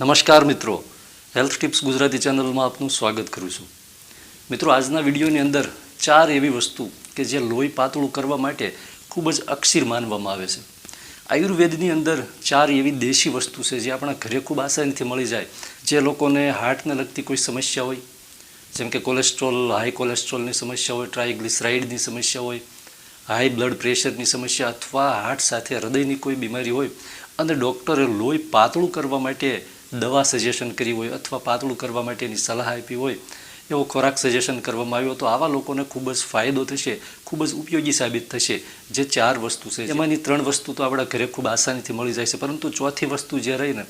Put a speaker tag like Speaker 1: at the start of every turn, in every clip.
Speaker 1: નમસ્કાર મિત્રો. Health tips Gujarati ચેનલમાં આપનું સ્વાગત કરું છું. મિત્રો, આજના વિડીયોની અંદર ચાર એવી વસ્તુ કે જે લોહી પાતળું કરવા માટે ખૂબ જ અક્ષીર માનવામાં આવે છે. આયુર્વેદની અંદર ચાર એવી દેશી વસ્તુ છે જે આપણા ઘરે ખૂબ આસાનીથી મળી જાય. જે લોકોને હાર્ટને લગતી કોઈ સમસ્યા હોય, જેમ કે કોલેસ્ટ્રોલ, હાઈ કોલેસ્ટ્રોલની સમસ્યા હોય ટ્રાયગ્લિસરાઇડની સમસ્યા હોય, હાઈ બ્લડ પ્રેશરની સમસ્યા અથવા હાર્ટ સાથે હૃદયની કોઈ બીમારી હોય, અને ડૉક્ટરે લોહી પાતળું કરવા માટે દવા સજેશન કરી હોય અથવા પાતળું કરવા માટેની સલાહ આપી હોય, એવો ખોરાક સજેશન કરવામાં આવ્યો તો આવા લોકોને ખૂબ જ ફાયદો થશે, ખૂબ જ ઉપયોગી સાબિત થશે. જે ચાર વસ્તુ છે, એમાંની ત્રણ વસ્તુ તો આપણા ઘરે ખૂબ આસાનીથી મળી જાય છે, પરંતુ ચોથી વસ્તુ જે રહીને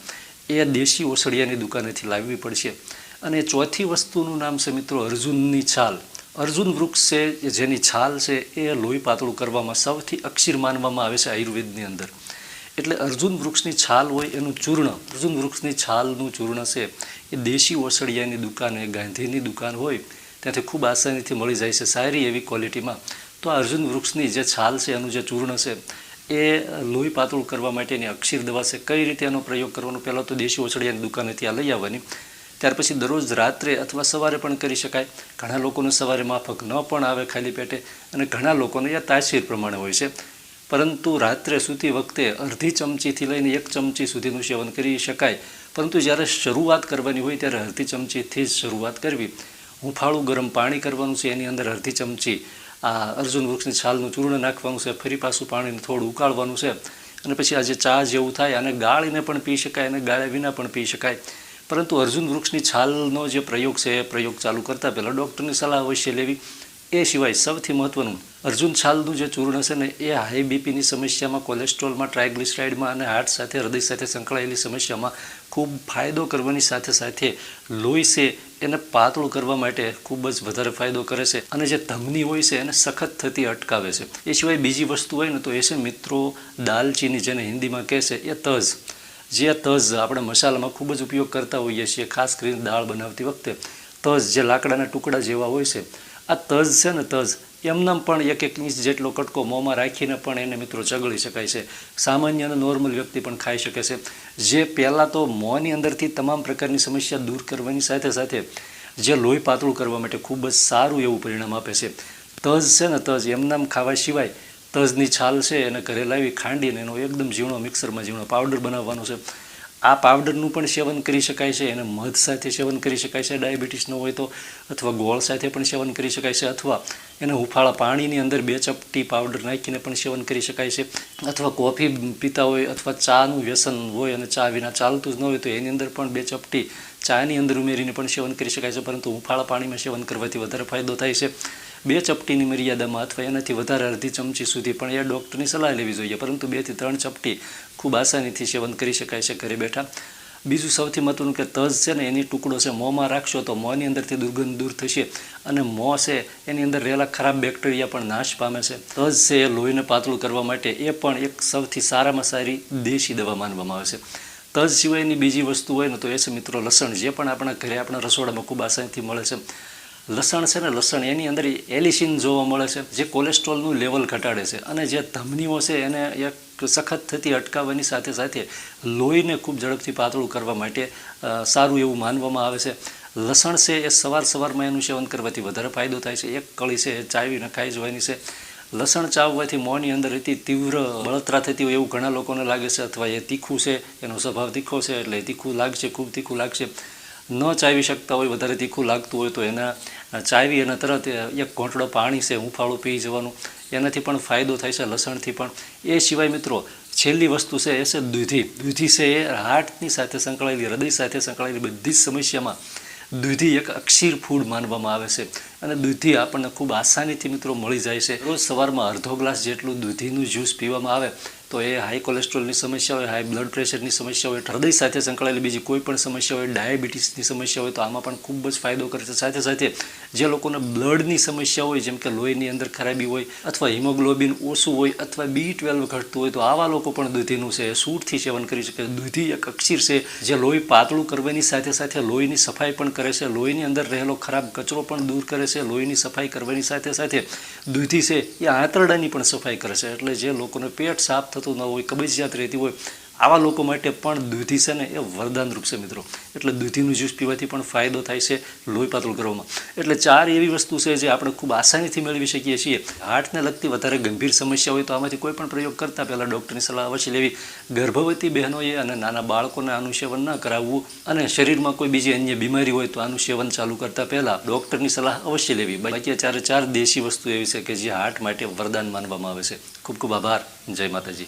Speaker 1: એ દેશી ઓસડિયાની દુકાનેથી લાવવી પડશે. અને ચોથી વસ્તુનું નામ છે મિત્રો અર્જુનની છાલ. અર્જુન વૃક્ષ છે, જેની છાલ છે, એ લોહી પાતળું કરવામાં સૌથી અક્ષીર માનવામાં આવે છે આયુર્વેદની અંદર. એટલે અર્જુન વૃક્ષની છાલ હોય એનું ચૂર્ણ. અર્જુન વૃક્ષની છાલનું ચૂર્ણ છે. એ દેશી ઓસડિયાની દુકાન ગાંધીની દુકાન હોય, ત્યાંથી ખૂબ આસાનીથી મળી જાય છે, સારી એવી ક્વોલિટીમાં. તો આ અર્જુન વૃક્ષની જે છાલ છે, એનું જે ચૂર્ણ છે, એ લોહી પાતળું કરવા માટેની અક્ષીર દવા છે. કઈ રીતે એનો પ્રયોગ કરવાનો? પહેલાં તો દેશી ઓસડિયાની દુકાને ત્યાં લઈ આવવાની. ત્યાર પછી દરરોજ રાત્રે અથવા સવારે પણ કરી શકાય. ઘણા લોકોને સવારે માફક ન પણ આવે ખાલી પેટે અને ઘણા લોકોને યા તાસીર પ્રમાણે હોય છે. પરંતુ રાત્રે સૂતી વખતે અડધી ચમચીથી લઈને એક ચમચી સુધીનું સેવન કરી શકાય. પરંતુ જ્યારે શરૂઆત કરવાની હોય ત્યારે અડધી ચમચીથી જ શરૂઆત કરવી. હુંફાળું ગરમ પાણી કરવાનું છે, એની અંદર અડધી ચમચી આ અર્જુન વૃક્ષની છાલનું ચૂર્ણ નાખવાનું છે, ફરી પાછું પાણીને થોડું ઉકાળવાનું છે. અને પછી આ જે ચા જેવું થાય અને ગાળીને પણ પી શકાય, અને ગાળ્યા વિના પણ પી શકાય. પરંતુ અર્જુન વૃક્ષની છાલનો જે પ્રયોગ છે, એ પ્રયોગ ચાલુ કરતાં પહેલાં ડૉક્ટરની સલાહ અવશ્ય લેવી. એ સિવાય સૌથી મહત્ત્વનું અર્જુન છાલનું જે ચૂર્ણ છે ને, એ હાઈ બીપીની સમસ્યામાં, કોલેસ્ટ્રોલમાં ટ્રાયગ્લિસરાઇડમાં અને હાર્ટ સાથે, હૃદય સાથે સંકળાયેલી સમસ્યામાં ખૂબ ફાયદો કરવાની સાથે સાથે લોહી છે એને પાતળું કરવા માટે ખૂબ જ વધારે ફાયદો કરે છે અને જે ધમની હોય છે એને સખત થતી અટકાવે છે. એ સિવાય બીજી વસ્તુ હોય ને તો એ છે મિત્રો દાલચીની જેને હિન્દીમાં કહે છે એ તજ. જે તજ આપણે મસાલામાં ખૂબ જ ઉપયોગ કરતા હોઈએ છીએ, ખાસ કરીને દાળ બનાવતી વખતે. તજ જે લાકડાના ટુકડા જેવા હોય છે આ તજ છે ને તજ, એમનામ પણ એક એક ઇંચ જેટલો કટકો મોંમાં રાખીને પણ એને મિત્રો ચગળી શકાય છે. સામાન્ય અને નોર્મલ વ્યક્તિ પણ ખાઈ શકે છે. જે પહેલાં તો મોંની અંદરથી તમામ પ્રકારની સમસ્યા દૂર કરવાની સાથે સાથે જે લોહી પાતળું કરવા માટે ખૂબ જ સારું એવું પરિણામ આપે છે. તજ છે ને તજ, એમનામ ખાવા સિવાય તજની છાલ છે એને ઘરે લાવી ખાંડીને એનો એકદમ ઝીણો મિક્સરમાં ઝીણો પાવડર બનાવવાનો છે. આ પાવડરનું પણ સેવન કરી શકાય છે, એને મધ સાથે સેવન કરી શકાય છે, ડાયાબિટીસનો હોય તો, અથવા ગોળ સાથે પણ સેવન કરી શકાય છે, અથવા એને હુફાળા પાણીની અંદર બે ચપટી પાવડર નાખીને પણ સેવન કરી શકાય છે, અથવા કોફી પીતા હોય, અથવા ચાનું વ્યસન હોય અને ચા વિના ચાલતું જ ન હોય તો એની અંદર પણ બે ચપટી ચાની અંદર ઉમેરીને પણ સેવન કરી શકાય છે, પરંતુ હુંફાળા પાણીમાં સેવન કરવાથી વધારે ફાયદો થાય છે. બે ચપટીની મર્યાદામાં અથવા એનાથી વધારે અડધી ચમચી સુધી પણ એ ડૉક્ટરની સલાહ લેવી જોઈએ, પરંતુ બેથી ત્રણ ચપટી ખૂબ આસાનીથી સેવન કરી શકાય છે ઘરે બેઠા. બીજું સૌથી મહત્ત્વનું કે તજ છે ને, એની ટુકડો છે, મોંમાં રાખશો તો મોંની અંદરથી દુર્ગંધ દૂર થશે અને મોં છે એની અંદર રહેલા ખરાબ બેક્ટેરિયા પણ નાશ પામે છે. તજ છે એ લોહીને પાતળું કરવા માટે એ પણ એક સૌથી સારામાં સારી દેશી દવા માનવામાં આવે છે. તજ સિવાયની બીજી વસ્તુ હોય ને તો એ છે મિત્રો લસણ. જે પણ આપણા ઘરે આપણા રસોડામાં ખૂબ આસાનીથી મળે છે. લસણ છે ને, લસણ એની અંદર એલિસિન જોવા મળે છે, જે કોલેસ્ટ્રોલનું લેવલ ઘટાડે છે. અને જે ધમનીઓ છે એને એક સખત થતી અટકાવવાની સાથે સાથે લોહીને ખૂબ ઝડપથી પાતળું કરવા માટે સારું એવું માનવામાં આવે છે. લસણ છે એ સવાર સવારમાં એનું સેવન કરવાથી વધારે ફાયદો થાય છે. એક કળી છે, એ ચાવીને ખાઈ જવાની છે. લસણ ચાવવાથી મોંની અંદર હતી તીવ્ર બળતરા થતી હોય એવું ઘણા લોકોને લાગે છે અથવા એ તીખું છે, એનો સ્વભાવ તીખો છે, એટલે તીખું લાગશે, ખૂબ તીખું લાગશે. ન ચાવી શકતા હોય, વધારે તીખું લાગતું હોય તો એના ચાવી અને તરત એક ઘોંટડો પાણી છે, હુંફાળું પી જવાનું. એનાથી પણ ફાયદો થાય છે લસણથી પણ. એ સિવાય મિત્રો, છેલ્લી વસ્તુ છે, એ છે દૂધી. દૂધી છે એ હાર્ટની સાથે સંકળાયેલી, હૃદય સાથે સંકળાયેલી બધી જ સમસ્યામાં દૂધી એક અક્ષીર ફૂડ માનવામાં આવે છે. અને દૂધી આપણને ખૂબ આસાનીથી મિત્રો મળી જાય છે. રોજ સવારમાં અડધો ગ્લાસ જેટલું દૂધીનું જ્યુસ પીવામાં આવે તો એ હાઈ કોલેસ્ટ્રોલની સમસ્યા હોય, હાઈ બ્લડ પ્રેશરની સમસ્યા હોય, હૃદય સાથે સંકળાયેલી બીજી કોઈ પણ સમસ્યા હોય, ડાયાબિટીસની સમસ્યા હોય તો આમાં પણ ખૂબ જ ફાયદો કરે છે. સાથે સાથે જે લોકોને બ્લડની સમસ્યા હોય, જેમ કે લોહીની અંદર ખરાબી હોય અથવા હિમોગ્લોબિન ઓછું હોય અથવા બી ટ્વેલ્વ ઘટતું હોય તો આવા લોકો પણ દૂધીનું છે સૂટથી સેવન કરી શકે. દૂધી એક અક્ષીર છે, જે લોહી પાતળું કરવાની સાથે સાથે લોહીની સફાઈ પણ કરે છે. લોહીની અંદર રહેલો ખરાબ કચરો પણ દૂર કરે છે, લોહીની સફાઈ કરવાની સાથે સાથે દૂધી છે, એ આંતરડાની પણ સફાઈ કરે છે. એટલે જે લોકોને પેટ સાફ થતું ન હોય, કબજિયાત રહેતી હોય આવા લોકો માટે પણ દૂધી છે ને એ વરદાનરૂપ છે મિત્રો. એટલે દૂધીનું જ્યુસ પીવાથી પણ ફાયદો થાય છે લોહી પાતળું કરવામાં. એટલે ચાર એવી વસ્તુ છે જે આપણે ખૂબ આસાનીથી મેળવી શકીએ છીએ. હાર્ટને લગતી વધારે ગંભીર સમસ્યા હોય તો આમાંથી કોઈ પણ પ્રયોગ કરતાં પહેલાં ડૉક્ટરની સલાહ અવશ્ય લેવી. ગર્ભવતી બહેનોએ અને નાના બાળકોને આનું સેવન ન કરાવવું અને શરીરમાં કોઈ બીજી અન્ય બીમારી હોય તો આનું સેવન ચાલુ કરતાં પહેલાં ડૉક્ટરની સલાહ અવશ્ય લેવી. બાકી ચારે ચાર દેશી વસ્તુ એવી છે કે જે હાર્ટ માટે વરદાન માનવામાં આવે છે. ખૂબ ખૂબ આભાર. જય માતાજી.